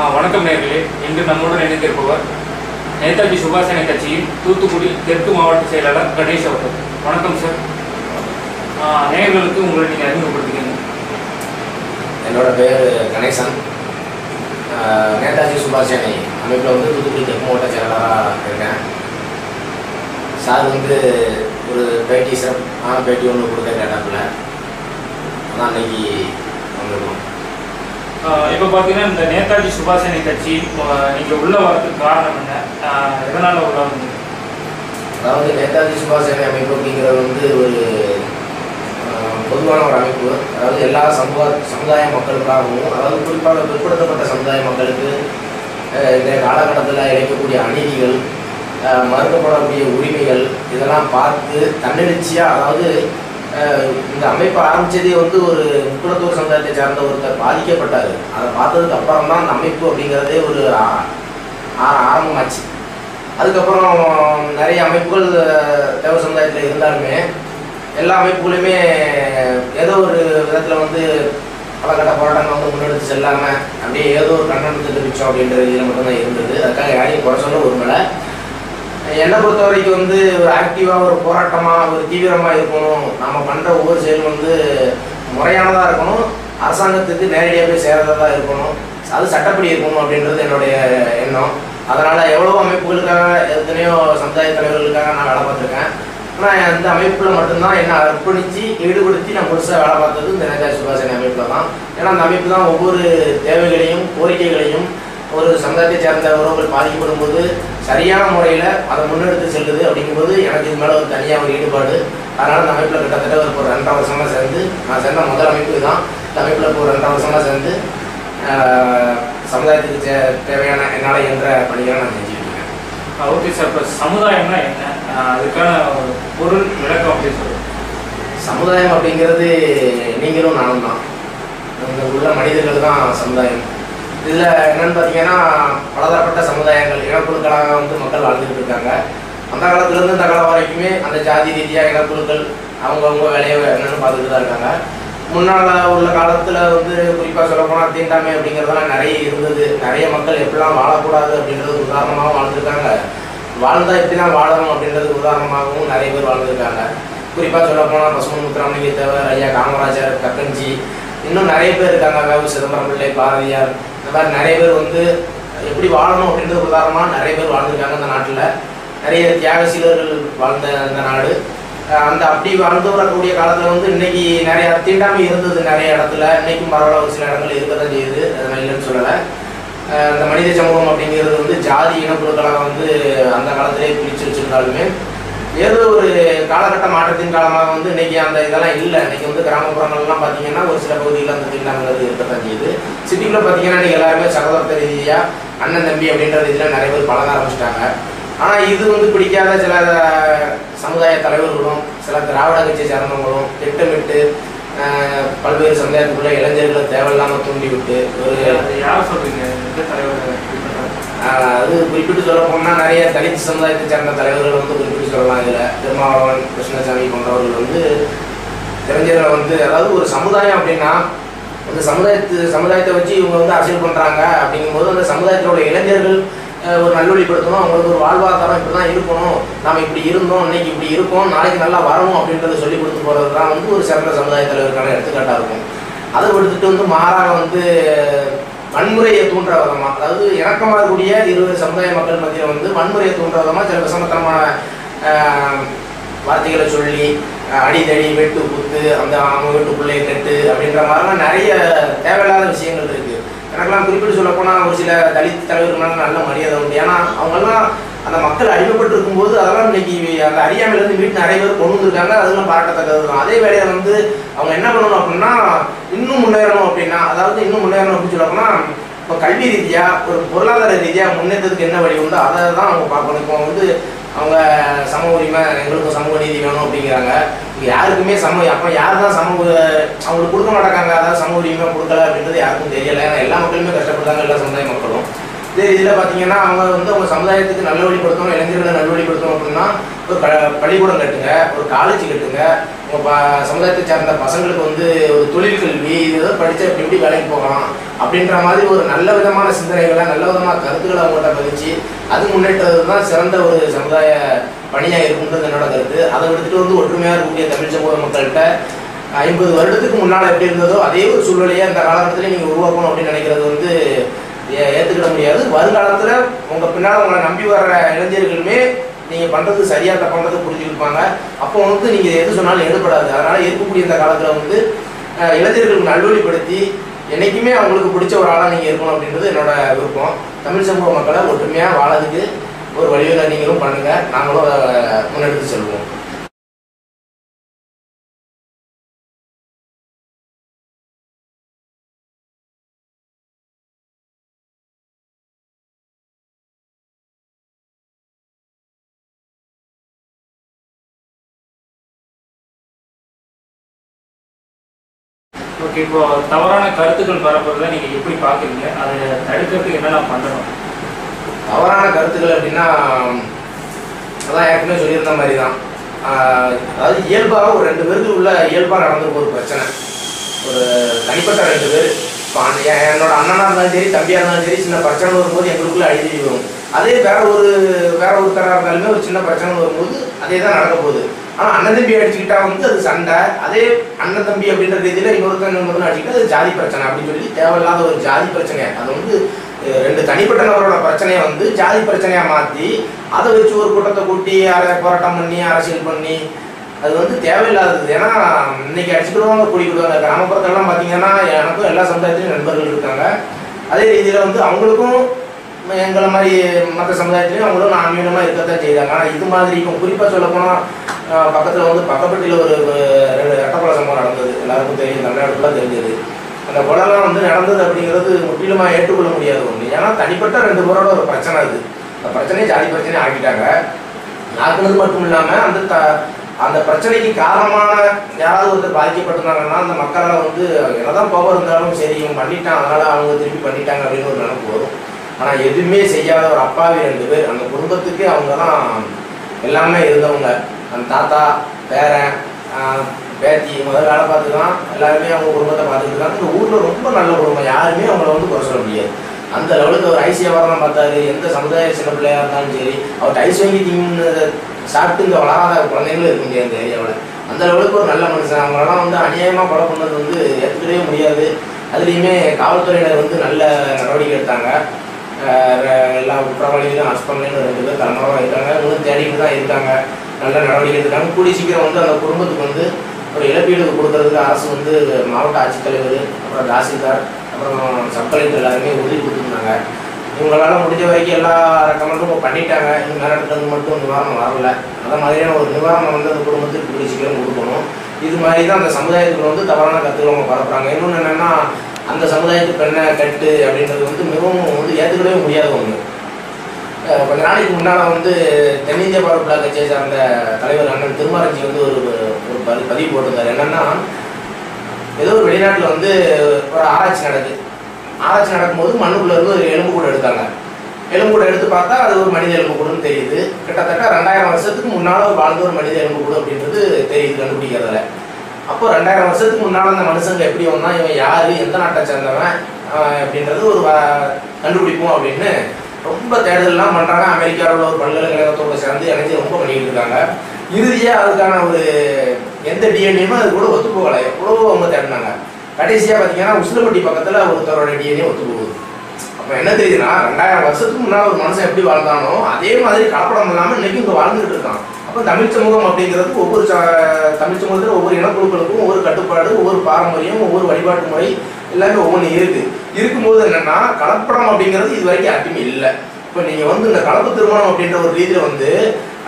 ஆ, வணக்கம் நேர்களே. இன்று நம்முடன் இணைந்திருப்பவர் நேதாஜி சுபாஷினி கட்சியின் தூத்துக்குடி தெற்கு மாவட்ட செயலாளர் கணேஷ் அவர்கள். வணக்கம் சார். நேர்களுக்கு உங்களை நீங்கள் அறிமுகப்படுத்திக்கங்க என்னோட பேர் கணேசன். நேதாஜி சுபாஷ் சேனை அமைப்பில் வந்து தூத்துக்குடி தெற்கு மாவட்ட செயலாளராக இருக்கேன். சார் வந்து ஒரு பேட்டி சிறப்பான பேட்டி ஒன்று கொடுக்க கேட்டாப்புல அதான் அன்னைக்கு வந்திருக்கோம். இப்போ பார்த்தீங்கன்னா இந்த நேதாஜி சுபாஷினி கட்சி நீங்கள் உள்ள வரதுக்கு காரணம் என்ன? எதனால் எதனால உள்ள வந்தீங்க அதாவது நேதாஜி சுபாஷினி அமைப்பு அப்படிங்கிறது வந்து ஒரு பொதுவான ஒரு அமைப்பு. அதாவது எல்லா சமூக சமுதாய மக்களுக்காகவும் அதாவது குறிப்பாக பிற்படுத்தப்பட்ட சமுதாய மக்களுக்கு இந்த காலகட்டத்தில் இழைக்கக்கூடிய அநீதிகள் மறுக்கப்படக்கூடிய உரிமைகள் இதெல்லாம் பார்த்து தன்னெழுச்சியாக அதாவது இந்த அமைப்பை ஆரம்பித்ததே வந்து ஒரு முக்குளத்தூர் சமுதாயத்தை சார்ந்த ஒருத்தர் பாதிக்கப்பட்டார். அதை பார்த்ததுக்கு அப்புறம் தான் அந்த அமைப்பு அப்படிங்கிறதே ஒரு ஆரம்பமாச்சு. அதுக்கப்புறம் நிறைய அமைப்புகள் தேவ சமுதாயத்தில் இருந்தாலுமே எல்லா அமைப்புகளுமே ஏதோ ஒரு விதத்தில் வந்து பல கட்ட போராட்டங்கள் வந்து முன்னெடுத்து செல்லாமல் அப்படியே ஏதோ ஒரு கண்டனத்தை தெரிவிச்சோம் அப்படின்ற இதில் மட்டும்தான் இருந்தது. அதுக்காக யாரையும் குறை சொல்ல ஒரு என்னை பொறுத்த வரைக்கும் வந்து ஒரு ஆக்டிவாக ஒரு போராட்டமாக ஒரு தீவிரமாக இருக்கணும். நம்ம பண்ணுற ஒவ்வொரு செயலும் வந்து முறையானதாக இருக்கணும். அரசாங்கத்துக்கு நேரடியாக போய் சேர்றதா இருக்கணும். அது சட்டப்படி இருக்கணும் அப்படின்றது என்னுடைய எண்ணம். அதனால் எவ்வளோ அமைப்புகளுக்காக எத்தனையோ சமுதாய தலைவர்களுக்காக நான் வேலை பார்த்துருக்கேன். ஆனால் அந்த அமைப்பில் மட்டும்தான் என்னை அர்ப்பணித்து ஈடுபடுத்தி நான் முழுசாக வேலை பார்த்தது இந்த நேதாஜி சுபாஷ் அமைப்பில் தான் ஏன்னா அந்த அமைப்பு தான் ஒவ்வொரு தேவைகளையும் கோரிக்கைகளையும் ஒரு சமுதாயத்தை சேர்ந்த உறவுகள் பாதிக்கப்படும் போது சரியான முறையில் அதை முன்னெடுத்து செல்லுது அப்படிங்கும்போது எனக்கு இது மேலே ஒரு தனியாக ஒரு ஈடுபாடு. அதனால் அந்த அமைப்பில் கிட்டத்தட்ட ஒரு ரெண்டரை வருஷமாக சேர்ந்து நான் சேர்ந்த முதல் அமைப்பு தான் இந்த அமைப்பில் இப்போ ஒரு ரெண்டரை வருஷமாக சேர்ந்து சமுதாயத்துக்கு தேவையான என்னால் என்ற பணிகளை நான் இருக்கேன். ஓகே சார் இப்போ சமுதாயம்னா என்ன? அதுக்கான ஒரு பொருள் விளக்கம் அப்படின்னு சொல்லுங்கள் சமுதாயம் அப்படிங்கிறது நீங்களும் நானும் தான். உள்ள மனிதர்கள் தான் சமுதாயம். இதில் என்னென்னு பார்த்தீங்கன்னா பலதரப்பட்ட சமுதாயங்கள் இனக்குழுக்களாக வந்து மக்கள் வாழ்ந்துட்டு இருக்காங்க அந்த காலத்துலேருந்து இந்த காலம் வரைக்குமே அந்த ஜாதி ரீதியாக இனக்குழுக்கள் அவங்கவுங்க வேலையை என்னென்னு பார்த்துட்டு தான் இருக்காங்க. முன்னால் உள்ள காலத்தில் வந்து குறிப்பாக சொல்லப்போனால் தீண்டாமை அப்படிங்கிறதெல்லாம் நிறைய இருந்தது. நிறைய மக்கள் எப்படிலாம் வாழக்கூடாது அப்படின்றது உதாரணமாக வாழ்ந்துருக்காங்க. வாழ்ந்தா எப்படி தான் வாழணும் அப்படின்றது உதாரணமாகவும் நிறைய பேர் வாழ்ந்துருக்காங்க. குறிப்பாக சொல்லப்போனால் பசுமன் முத்துராமலிங்க தேவர் ஐயா காமராஜர் கக்கஞ்சி இன்னும் நிறைய பேர் இருக்காங்க. வேவு சிதம்பரம் பிள்ளை பாரதியார் அதாவது நிறைய பேர் வந்து எப்படி வாழணும் அப்படின்றது உதாரணமாக நிறைய பேர் வாழ்ந்துருக்காங்க அந்த நாட்டில். நிறைய தியாகசீலர்கள் வாழ்ந்த அந்த நாடு. அந்த அப்படி வாழ்ந்து வரக்கூடிய காலத்தில் வந்து இன்னைக்கு நிறைய தீண்டாமை இருந்தது நிறைய இடத்துல. இன்னைக்கும் பரவாயில்ல ஒரு சில இடங்கள் இருக்க தான் செய்யுது நான் இல்லைன்னு சொல்லலை. இந்த மனித சமூகம் அப்படிங்கிறது வந்து ஜாதி இனக்குழுக்களாக வந்து அந்த காலத்திலே பிரித்து வச்சிருந்தாலுமே ஏதோ ஒரு காலகட்ட மாற்றத்தின் காலமாக வந்து இன்னைக்கு அந்த இதெல்லாம் இல்லை. இன்னைக்கு வந்து கிராமப்புறங்கள்லாம் பார்த்தீங்கன்னா ஒரு சில பகுதிகளில் அந்த தீண்டாமைங்கிறது இருக்கத்தான் செய்யுது. சிட்டிக்குள்ளே பார்த்தீங்கன்னா நீங்கள் எல்லாருமே சகோதரத்த ரீதியாக அண்ணன் தம்பி அப்படின்ற ரீதியில் நிறைய பேர் பழக ஆரம்பிச்சிட்டாங்க. ஆனால் இது வந்து பிடிக்காத சில சமுதாய தலைவர்களும் சில திராவிட கட்சி சேர்ந்தவங்களும் திட்டமிட்டு பல்வேறு சமுதாயத்துக்குள்ள இளைஞர்களை தேவையில்லாமல் தூண்டி விட்டு ஒரு யார் சொல்றீங்க? தலைவர்? அது குறிப்பிட்டு சொல்ல போனால் நிறைய தலித் சமுதாயத்தை சேர்ந்த தலைவர்கள் வந்து குறிப்பிட்டு சொல்லலாம் இதில். திருமாவளவன் கிருஷ்ணசாமி போன்றவர்கள் வந்து தெரிஞ்சதில் வந்து அதாவது ஒரு சமுதாயம் அப்படின்னா அந்த சமுதாயத்து சமுதாயத்தை வச்சு இவங்க வந்து அரசியல் பண்ணுறாங்க அப்படிங்கும்போது அந்த சமுதாயத்தோட இளைஞர்கள் ஒரு நல்வழிப்படுத்தணும் அவங்களுக்கு ஒரு வாழ்வாதாரம் இப்படி தான் இருக்கணும். நாம் இப்படி இருந்தோம் இன்னைக்கு இப்படி இருக்கோம் நாளைக்கு நல்லா வரணும் அப்படின்றத சொல்லி கொடுத்து போகிறது தான் வந்து ஒரு சிறந்த சமுதாய தலைவருக்கான எடுத்துக்காட்டாக இருக்கும். அதை விடுத்துட்டு வந்து மாறாக வந்து வன்முறையை தூண்டுற விதமாக அதாவது இணக்கமாக கூடிய இருபது சமுதாய மக்கள் மத்தியில் வந்து வன்முறையை தூண்டுற விதமாக சில விசமத்தனமான வார்த்தைகளை சொல்லி அடிதடி வெட்டு குத்து அந்த அவங்க வீட்டு பிள்ளையை கட்டு அப்படின்ற மாதிரிலாம் நிறைய தேவையில்லாத விஷயங்கள் இருக்குது எனக்கெல்லாம் குறிப்பிட்டு சொல்லப்போனால் ஒரு சில தலித் தலைவர்களால நல்ல மரியாதை உண்டு. ஏன்னா அவங்கெல்லாம் அந்த மக்கள் அடிமைப்பட்டு இருக்கும்போது அதெல்லாம் இன்னைக்கு அந்த அறியாமையிலேருந்து வீட்டு நிறைய பேர் கொண்டு வந்திருக்காங்க. அதெல்லாம் பாராட்டத்தக்கது தான். அதே வேலையை வந்து அவங்க என்ன பண்ணணும் அப்படின்னா இன்னும் முன்னேறணும் அப்படின்னா அதாவது இன்னும் முன்னேறணும் அப்படின்னு சொல்லப்போனா இப்போ கல்வி ரீதியாக ஒரு பொருளாதார ரீதியாக முன்னேற்றத்துக்கு என்ன வழி உண்டோ? அதை தான் அவங்க பார்க்கணும். இப்போ வந்து அவங்க சம உரிமை எங்களுக்கும் சமூக நீதி வேணும் அப்படிங்கிறாங்க. யாருக்குமே சம அப்போ யார் தான் சமூக அவங்களுக்கு கொடுக்க மாட்டாங்க. அதாவது சம உரிமை கொடுக்கல அப்படின்றது யாருக்கும் தெரியல. ஏன்னா எல்லா மக்களுமே கஷ்டப்படுறாங்க எல்லா சமுதாய மக்களும். இதே இதில் பார்த்தீங்கன்னா அவங்க வந்து அவங்க சமுதாயத்துக்கு நல்வழிப்படுத்தணும் இளைஞர்களை நல்வழிப்படுத்தணும் அப்படின்னா ஒரு ப பள்ளிக்கூடம் கட்டுங்க ஒரு காலேஜ் கட்டுங்க. உங்கள் ப சமுதாயத்தை சேர்ந்த பசங்களுக்கு வந்து ஒரு தொழில் கல்வி இதை படித்தா இப்படி இப்படி வேலைக்கு போகலாம் அப்படின்ற மாதிரி ஒரு நல்ல விதமான சிந்தனைகளை நல்ல விதமான கருத்துக்களை அவங்கள்ட்ட பதிச்சு அது முன்னேற்றது தான் சிறந்த ஒரு சமுதாய பணியாக இருக்குன்றது என்னோட கருத்து. அதை எடுத்துகிட்டு வந்து ஒற்றுமையாக இருக்கக்கூடிய தமிழ் சமூக மக்கள்கிட்ட ஐம்பது வருடத்துக்கு முன்னால் எப்படி இருந்ததோ அதே ஒரு சூழ்நிலையை இந்த காலகட்டத்தில் நீங்கள் உருவாக்கணும் அப்படின்னு நினைக்கிறது வந்து ஏ- முடியாது. வருங்காலத்தில் உங்கள் பின்னால் உங்களை நம்பி வர்ற இளைஞர்களுமே நீங்கள் பண்ணுறது சரியா தப்பான்றது புரிஞ்சுக்கிருப்பாங்க அப்போ வந்து நீங்கள் எது சொன்னாலும் எடுபடாது அதனால் இருக்கக்கூடிய இந்த காலத்தில் வந்து இளைஞர்களுக்கு நல்வழிப்படுத்தி என்னைக்குமே அவங்களுக்கு பிடிச்ச ஒரு ஆளாக நீங்கள் இருக்கணும் அப்படின்றது என்னோட விருப்பம். தமிழ் சமூக மக்களை ஒற்றுமையாக வாழறதுக்கு ஒரு வழிவகை நீங்களும் பண்ணுங்கள் நாங்களும் அதை முன்னெடுத்து செல்வோம். ஓகே இப்போ தவறான கருத்துக்கள் பரப்புறத நீங்க எப்படி பாக்குறீங்க அதை தடுக்கிறதுக்கு என்னெல்லாம் பண்ணணும்? தவறான கருத்துக்கள் அப்படின்னா அதான் ஏற்கனவே சொல்லியிருந்த மாதிரி தான் அதாவது இயல்பாக ஒரு ரெண்டு பேருக்கு உள்ள இயல்பாக நடந்திருக்கும் ஒரு பிரச்சனை. ஒரு தனிப்பட்ட ரெண்டு பேர். இப்போ என்னோட அண்ணனாக இருந்தாலும் சரி தம்பியாக இருந்தாலும் சரி சின்ன பிரச்சனை வரும்போது எங்களுக்குள்ள அழுதி வரும். அதே வேற ஒரு வேற ஒருத்தராக இருந்தாலுமே ஒரு சின்ன பிரச்சனை வரும்போது அதே தான் நடக்க போகுது. ஆனால் அண்ணன் தம்பி அடிச்சுக்கிட்டா வந்து அது சண்டை. அதே அண்ணன் தம்பி அப்படின்ற ரீதியில் இன்னொருத்தன் இன்னொருத்தன் அடிச்சுக்கிட்டா அது ஜாதி பிரச்சனை அப்படின்னு சொல்லி தேவையில்லாத ஒரு ஜாதி பிரச்சனை. அது வந்து ரெண்டு தனிப்பட்ட நபரோட பிரச்சனையை வந்து ஜாதி பிரச்சனையாக மாற்றி அதை வச்சு ஒரு கூட்டத்தை கூட்டி அரை போராட்டம் பண்ணி அரசியல் பண்ணி அது வந்து தேவையில்லாதது. ஏன்னா இன்னைக்கு அடிச்சுக்கிடுவாங்க குடிக்கிடுவாங்க. கிராமப்புறத்தெல்லாம் பார்த்தீங்கன்னா எனக்கும் எல்லா சமுதாயத்திலையும் நண்பர்கள் இருக்காங்க. அதே ரீதியில் வந்து அவங்களுக்கும் எங்களை மாதிரி மற்ற சமுதாயத்திலையும் அவங்களும் ஆன்மீகமாக இருக்கத்தான் செய்தாங்க ஆனால் இது மாதிரி இப்போ குறிப்பாக சொல்ல போனால் பக்கத்தில் வந்து பக்கப்பட்டியில் ஒரு ரெண்டு ரெட்டப்பட சம்பவம் நடந்தது. எல்லாருக்கும் தெரியும் தமிழ்நாடுக்குள்ள தெரிஞ்சது. அந்த கொலைலாம் வந்து நடந்தது அப்படிங்கிறது முற்றிலுமாக ஏற்றுக்கொள்ள முடியாது ஒன்று ஏன்னா தனிப்பட்ட ரெண்டு பேரோட ஒரு பிரச்சனை அது. அந்த பிரச்சனையை ஜாதி பிரச்சனையை ஆக்கிட்டாங்க. ஆக்குனது மட்டும் இல்லாமல் அந்த த அந்த பிரச்சனைக்கு காரணமான யாராவது ஒருத்தர் பாதிக்கப்பட்டிருந்தாங்கன்னா அந்த மக்களால் வந்து என்னதான் கோபம் இருந்தாலும் சரி இவங்க பண்ணிட்டான் அதனால் அவங்க திருப்பி பண்ணிட்டாங்க அப்படின்னு ஒரு நினைப்பு வரும். ஆனால் எதுவுமே செய்யாத ஒரு அப்பாவி ரெண்டு பேர். அந்த குடும்பத்துக்கு அவங்க தான் எல்லாமே இருந்தவங்க. அந்த தாத்தா பேரன் பேத்தி முதல் வேலை பார்த்துக்கலாம். எல்லாருமே அவங்க குடும்பத்தை பார்த்துக்கலாம் இந்த ஊரில் ரொம்ப நல்ல குடும்பம். யாருமே அவங்கள வந்து குறை சொல்ல முடியாது. அந்த லெவலுக்கு அவர் ஐசி வியாபாரம் பார்த்தாரு. எந்த சமுதாய சின்ன பிள்ளையாக இருந்தாலும் சரி அவர் ஐஸ் வாங்கி தின்னு சாப்பிட்டு இந்த வளராத குழந்தைங்களும் இருக்க முடியாது இந்த ஏரியாவில். அந்த லெவலுக்கு ஒரு நல்ல மனுஷன். அவங்களெல்லாம் வந்து அநியாயமாக கொலை பண்ணது வந்து ஏற்றுக்கவே முடியாது. அதுலேயுமே காவல்துறையினர் வந்து நல்ல நடவடிக்கை எடுத்தாங்க. எல்லா குற்றவாளிகளும் அரெஸ்ட் ரெண்டு பேர் தலைமறைவாக இருக்காங்க. இன்னும் தேடிட்டு தான் இருக்காங்க. நல்ல நடவடிக்கை எடுத்துட்டாங்க. கூடிய சீக்கிரம் வந்து அந்த குடும்பத்துக்கு வந்து ஒரு இழப்பீடு கொடுக்கறதுக்கு அரசு வந்து மாவட்ட ஆட்சித்தலைவர் அப்புறம் தாசில்தார் அப்புறம் சப் கலெக்டர் எல்லாருமே உறுதி கொடுத்துருந்தாங்க. இவங்களால முடிஞ்ச வரைக்கும் எல்லா ரெக்கமெண்டும் பண்ணிட்டாங்க. இந்த மேல இருந்து மட்டும் நிவாரணம் வரல. அந்த மாதிரியான ஒரு நிவாரணம் வந்து அந்த குடும்பத்துக்கு கூடிய சீக்கிரம் கொடுக்கணும். இது மாதிரி தான் அந்த சமுதாயத்தில் வந்து தவறான கருத்துக்களை அவங்க பரப்புறாங்க. இன்னொன்று என்னென்னா அந்த சமுதாயத்துக்கு பெண்ணை கட்டு அப்படின்றது வந்து மிகவும் வந்து ஏற்றுக்கவே முடியாத ஒன்று கொஞ்ச நாளைக்கு முன்னால் வந்து தென்னிந்திய பரப்புலா கட்சியை சார்ந்த தலைவர் அண்ணன் திருமாரஞ்சி வந்து ஒரு ஒரு பதி- பதிவு போட்டிருந்தார். என்னன்னா ஏதோ ஒரு வெளிநாட்டில் வந்து ஒரு ஆராய்ச்சி நடக்குது. ஆராய்ச்சி நடக்கும்போது மண்ணுக்குள்ள இருந்து ஒரு எலும்பு கூட எடுத்தாங்க. எலும்பு கூட எடுத்து பார்த்தா அது ஒரு மனித எலும்பு கூடன்னு தெரியுது. கிட்டத்தட்ட ரெண்டாயிரம் வருஷத்துக்கு முன்னால் வாழ்ந்த ஒரு மனித எலும்பு கூட அப்படின்றது தெரியுது கண்டுபிடிக்கிறதுல. அப்போ ரெண்டாயிரம் வருஷத்துக்கு முன்னால் அந்த மனுஷங்க எப்படி வந்தான்? இவன் யார்? எந்த நாட்டை சேர்ந்தவன்? அப்படின்றது ஒரு வ- கண்டுபிடிப்போம் அப்படின்னு ரொம்ப தேடுதல்லாம் பண்ணுறாங்க அமெரிக்காவில் உள்ள ஒரு பல்கலைக்கழகத்தோட சேர்ந்து இணைஞ்சு ரொம்ப பண்ணிக்கிட்டு இருக்காங்க. இறுதியாக அதுக்கான ஒரு எந்த டிஎன்ஏமோ அது கூட ஒத்து போகலை எவ்வளவோ அவங்க தேடினாங்க. கடைசியாக பார்த்தீங்கன்னா உசிலப்பட்டி பக்கத்தில் ஒருத்தரோட டிஎன்ஏ ஒத்து போகுது அப்போ என்ன தெரியுதுன்னா ரெண்டாயிரம் வருஷத்துக்கு முன்னால் ஒரு மனுஷன் எப்படி வாழ்ந்தானோ அதே மாதிரி கலப்படம் இல்லாமல் இன்னைக்கு இங்கே வாழ்ந்துட்டு இருக்கான். அப்போ தமிழ் சமூகம் அப்படிங்கிறது ஒவ்வொரு தமிழ் சமூகத்தில் ஒவ்வொரு இனக்குழுக்களுக்கும் ஒவ்வொரு கட்டுப்பாடு ஒவ்வொரு பாரம்பரியம் ஒவ்வொரு வழிபாட்டு முறை எல்லாமே ஒவ்வொன்று இருக்கு. இருக்கும்போது என்னன்னா கலப்படம் அப்படிங்கிறது இது வரைக்கும் யாருக்குமே இல்லை. இப்போ நீங்கள் வந்து இந்த கலப்பு திருமணம் அப்படின்ற ஒரு ரீதியில் வந்து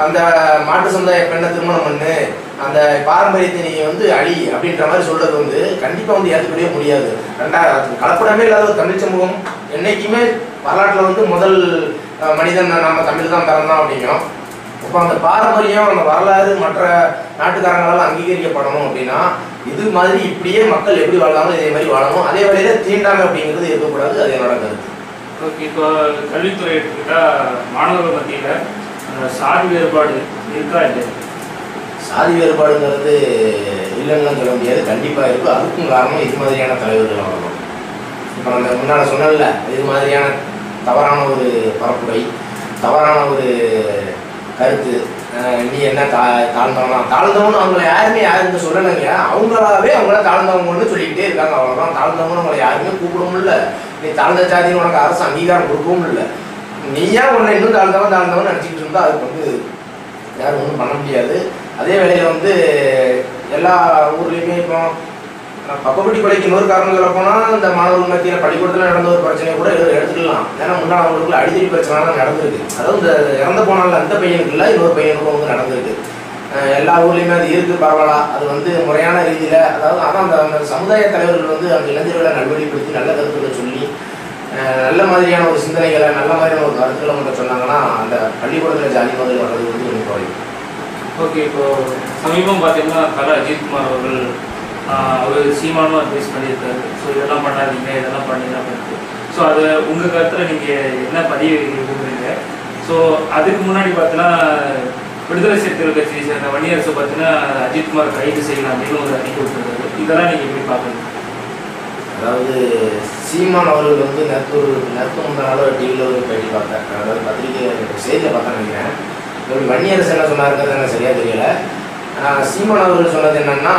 அந்த மாட்டு சமுதாய பெண்ணை திருமணம் பண்ணு அந்த பாரம்பரியத்தை நீங்கள் வந்து அழி அப்படின்ற மாதிரி சொல்றது வந்து கண்டிப்பாக வந்து ஏற்றுக்கவே முடியாது. ரெண்டாயிரம் கலப்படமே இல்லாத ஒரு தமிழ் சமூகம். என்றைக்குமே வரலாற்றில் வந்து முதல் மனிதன் நம்ம தமிழ் தான் பிறந்தான் அப்படிங்கிறோம். இப்போ அந்த பாரம்பரியம் அந்த வரலாறு மற்ற நாட்டுக்காரங்களால அங்கீகரிக்கப்படணும் அப்படின்னா இது மாதிரி இப்படியே மக்கள் எப்படி வாழலாமோ இதே மாதிரி வாழணும். அதே வழியில தீண்டாமை அப்படிங்கிறது இருக்கக்கூடாது. அது என்னோட கருத்து. ஓகே இப்போ கல்வித்துறை எடுத்துக்கிட்டா மாணவர்கள் மத்தியில் சாதி வேறுபாடு இருக்கா இல்லையா? சாதி வேறுபாடுங்கிறது இல்லைன்னு சொல்ல முடியாது. கண்டிப்பாக இருக்கும் அதுக்கும் காரணம் இது மாதிரியான தலைவர்கள் வரணும் இப்போ நம்ம முன்னால் சொன்னல இது மாதிரியான தவறான ஒரு பரப்புரை தவறான ஒரு கருத்து. நீ என்ன தா தாழ்ந்தவனா? தாழ்ந்தவன் அவங்கள யாருமே யாருங்க சொல்லலைங்க. அவங்களாவே அவங்கள தாழ்ந்தவங்கன்னு சொல்லிக்கிட்டே இருக்காங்க. அவ்வளோதான் தாழ்ந்தவங்க அவங்கள யாருமே கூப்பிடவும் இல்லை நீ தாழ்ந்த ஜாதின்னு உனக்கு அரசு அங்கீகாரம் கொடுக்கவும் இல்லை நீயா உன்னை இன்னும் தாழ்ந்தவன் தாழ்ந்தவன் நினச்சிக்கிட்டு இருந்தா அதுக்கு வந்து யாரும் ஒன்றும் பண்ண முடியாது. அதே வேளையில் வந்து எல்லா ஊர்லேயுமே இப்போ பக்கப்பட்டி கொலைக்கு இன்னொரு காரணம் சொல்ல போனால் இந்த மாணவர்கள் மத்தியில் பள்ளிக்கூடத்தில் நடந்த ஒரு பிரச்சனையை கூட எடுத்துக்கலாம். ஏன்னா முன்னாள் அவங்களுக்குள்ள அடித்தடி பிரச்சனைலாம் நடந்திருக்கு. அதாவது இந்த இறந்து போனால அந்த பையனுக்கு இல்லை இன்னொரு பையனுக்கும் வந்து நடந்திருக்கு. எல்லா ஊர்லேயுமே அது இருக்கு பரவாயில்ல. அது வந்து முறையான ரீதியில் அதாவது ஆனால் அந்த அந்த சமுதாய தலைவர்கள் வந்து அந்த இளைஞர்களை நல்வழிப்படுத்தி நல்ல கருத்துக்களை சொல்லி நல்ல மாதிரியான ஒரு சிந்தனைகளை நல்ல மாதிரியான ஒரு கருத்துக்களை மட்டும் சொன்னாங்கன்னா அந்த பள்ளிக்கூடத்தில் ஜாதி மதம் வர்றது வந்து கொஞ்சம் குறையும். ஓகே இப்போ சமீபம் பார்த்தீங்கன்னா தல அஜித்குமார் அவர்கள் அவர் சீமானும் அட்வைஸ் பண்ணியிருக்காரு. ஸோ இதெல்லாம் பண்ணாதீங்க இதெல்லாம் பண்ணீங்க அப்படின்ட்டு. ஸோ அது உங்கள் கருத்தில் நீங்கள் என்ன பதிவு விரும்புறீங்க? ஸோ அதுக்கு முன்னாடி பார்த்தீங்கன்னா விடுதலை சிறுத்தைகள் கட்சியை சேர்ந்த வன்னியரசு பார்த்தீங்கன்னா அஜித்குமார் கைது செய்யலாம் அப்படின்னு ஒரு அறிக்கை விட்டுருக்காரு. இதெல்லாம் நீங்கள் எப்படி பார்க்குறீங்க? அதாவது சீமான் அவர்கள் வந்து நேற்று நெத்தூர் நேற்று ஒரு டிவியில் ஒரு பேட்டி பார்த்தேன் அதாவது பத்திரிகை செய்தியில் பார்த்தேன் நினைக்கிறேன். ஒரு வன்னியரசு என்ன சொன்னாருங்கிறது எனக்கு சரியாக தெரியல. சீமான் அவர்கள் சொன்னது என்னன்னா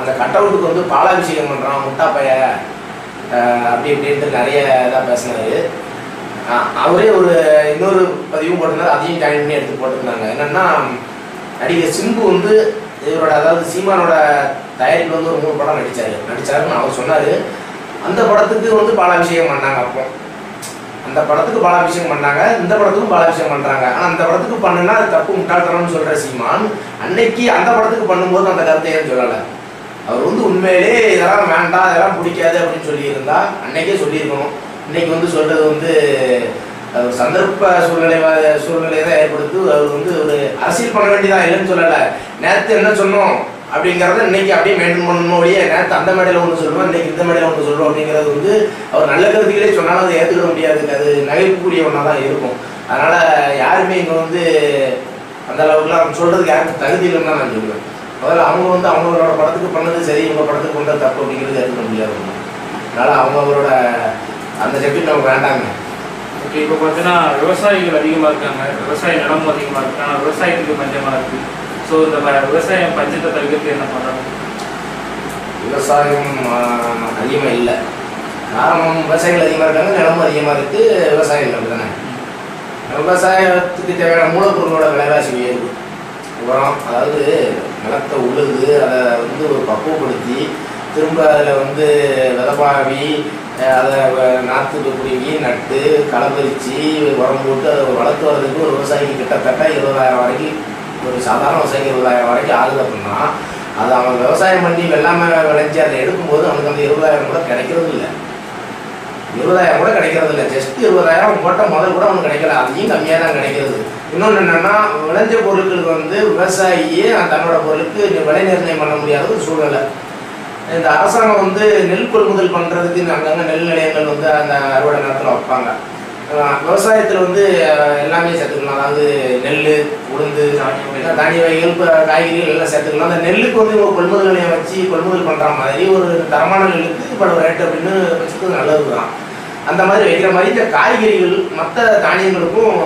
அந்த கட்டவுட்டுக்கு வந்து பாலாபிஷேகம் பண்ணுறான் முட்டா பைய அப்படி இப்படின்ட்டு நிறைய இதாக பேசினாரு அவரே ஒரு இன்னொரு பதிவும் போட்டிருந்தாரு அதையும் ஜாயின் பண்ணி எடுத்து போட்டிருந்தாங்க. என்னென்னா நடிகர் சிம்பு வந்து இவரோட அதாவது சீமானோட தயாரிப்பில் வந்து ஒரு மூணு படம் நடித்தார் நடிச்சாருன்னு அவர் சொன்னார். அந்த படத்துக்கு வந்து பாலாபிஷேகம் பண்ணாங்க அப்போ. அந்த படத்துக்கு பாலாபிஷேகம் பண்ணாங்க இந்த படத்துக்கும் பாலாபிஷேகம் பண்ணுறாங்க ஆனால் அந்த படத்துக்கு பண்ணுனா அது தப்பு முட்டாள்தனம்னு சொல்கிற சீமான் அன்னைக்கு அந்த படத்துக்கு பண்ணும்போது அந்த கருத்தை ஏன் சொல்லலை. அவர் வந்து உண்மையிலே இதெல்லாம் வேண்டாம் இதெல்லாம் பிடிக்காது அப்படின்னு சொல்லியிருந்தா அன்னைக்கே சொல்லியிருக்கணும். இன்னைக்கு வந்து சொல்றது வந்து சந்தர்ப்ப சூழ்நிலை சூழ்நிலையை தான் ஏற்படுத்தி அவர் வந்து ஒரு அரசியல் பண்ண வேண்டியதான் இல்லைன்னு சொல்லலை. நேற்று என்ன சொன்னோம் அப்படிங்கிறத இன்னைக்கு அப்படியே மெயின்டைன் பண்ணணும் ஒழிய நேற்று அந்த மேடையில் ஒன்று சொல்லுவோம் இன்னைக்கு இந்த மேடையில் ஒன்று சொல்லுவோம் அப்படிங்கிறது வந்து அவர் நல்ல கருத்துக்களே சொன்னாலும் அதை ஏற்றுக்கிட முடியாது. அது நகைப்புக்கூடிய ஒன்றா தான் இருக்கும். அதனால் யாருமே இங்கே வந்து அந்த அளவுக்குலாம் சொல்றதுக்கு யாருக்கும் தகுதி இல்லைன்னு தான் நான் சொல்லுவேன். முதல்ல அவங்க வந்து அவங்களோட படத்துக்கு பண்ணது சரி இவங்க படத்துக்கு பண்ணது தப்பு அப்படிங்கிறது ஏற்றுக்க முடியாது. அதனால அவங்க அவரோட அந்த சப்ஜெக்ட் நமக்கு வேண்டாங்க. ஓகே இப்போ பார்த்தீங்கன்னா விவசாயிகள் அதிகமாக இருக்காங்க. விவசாய நிலமும் அதிகமாக இருக்கு. ஆனால் விவசாயத்துக்கு பஞ்சமாக இருக்கு. ஸோ இந்த விவசாயம் பஞ்சத்தை தவிர்க்கிறதுக்கு என்ன பண்ணணும் விவசாயம் அதிகமாக இல்லை. காரணம் விவசாயிகள் அதிகமாக இருக்காங்க நிலமும் அதிகமாக இருக்குது விவசாயிகள் அப்படிதானே விவசாயத்துக்கு தேவையான மூலப்பொருளோட விலைவாசி உயர்வு உரம் அதாவது நிலத்தை உழுது அதை வந்து ஒரு பக்குவப்படுத்தி திரும்ப அதில் வந்து விதப்பாவி அதை நாற்றுக்கு பிடுங்கி நட்டு களை பறித்து உரம் போட்டு அதை வளர்த்து வர்றதுக்கு ஒரு விவசாயிக்கு கிட்டத்தட்ட இருபதாயிரம் வரைக்கும் ஒரு சாதாரண விவசாயிக்கு இருபதாயிரம் வரைக்கும் ஆகுது அப்படின்னா அது அவன் விவசாயம் பண்ணி வெள்ளாமை விளைஞ்சி அதை எடுக்கும்போது அவனுக்கு அந்த இருபதாயிரம் கூட கிடைக்கிறது இல்லை. இருபதாயிரம் கூட கிடைக்கிறது இல்லை. ஜஸ்ட் இருபதாயிரம் போட்ட முதல் கூட அவனுக்கு கிடைக்கல. அதையும் கம்மியாக தான் கிடைக்கிறது. இன்னொன்று என்னென்னா விளைஞ்ச பொருட்களுக்கு வந்து விவசாயியே தன்னோட பொருளுக்கு விலை நிர்ணயம் பண்ண முடியாத ஒரு சூழ்நிலை. இந்த அரசாங்கம் வந்து நெல் கொள்முதல் பண்ணுறதுக்கு அங்கங்கே நெல் நிலையங்கள் வந்து அந்த அறுவடை நேரத்தில் வைப்பாங்க. விவசாயத்தில் வந்து எல்லாமே சேர்த்துக்கலாம். அதாவது நெல் உளுந்து தானிய வகைகள் இப்போ காய்கறிகள் எல்லாம் சேர்த்துக்கலாம். அந்த நெல்லுக்கு வந்து ஒரு கொள்முதல் நிலையம் வச்சு கொள்முதல் பண்ணுற மாதிரி ஒரு தரமான நெல்லுக்கு இப்போ ரேட் அப்படின்னு வச்சுக்கிறது நல்லது தான் அந்த மாதிரி வைக்கிற மாதிரி இந்த காய்கறிகள் மற்ற தானியங்களுக்கும்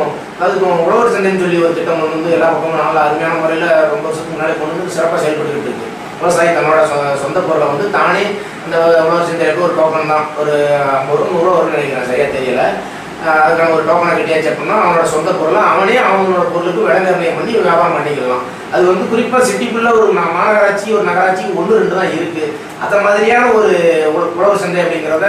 அதுக்கு உழவர் சந்தைன்னு சொல்லி ஒரு திட்டம் ஒன்று வந்து எல்லா பக்கமும் நல்ல அருமையான முறையில் ரொம்ப வருஷத்துக்கு முன்னாடி கொண்டு வந்து சிறப்பாக செயல்பட்டுக்கிட்டு இருக்கு. விவசாயி தன்னோட சொந்த பொருளை வந்து தானே அந்த உழவர் சந்தைக்கு ஒரு டோக்கன் தான். ஒரு ஒரு நூறுவா வரும்னு நினைக்கிறேன் சரியா தெரியல. அதுக்கான ஒரு டோக்கனை கட்டியாச்சு அப்படின்னா அவனோட சொந்த பொருளை அவனே அவனோட பொருளுக்கு விலை நிர்ணயம் பண்ணி வியாபாரம் பண்ணிக்கலாம். அது வந்து குறிப்பாக சிட்டிக்குள்ளே ஒரு மாநகராட்சி ஒரு நகராட்சிக்கு ஒன்று ரெண்டு தான் இருக்குது அந்த மாதிரியான ஒரு உழ- உழவர் சந்தை அப்படிங்கிறத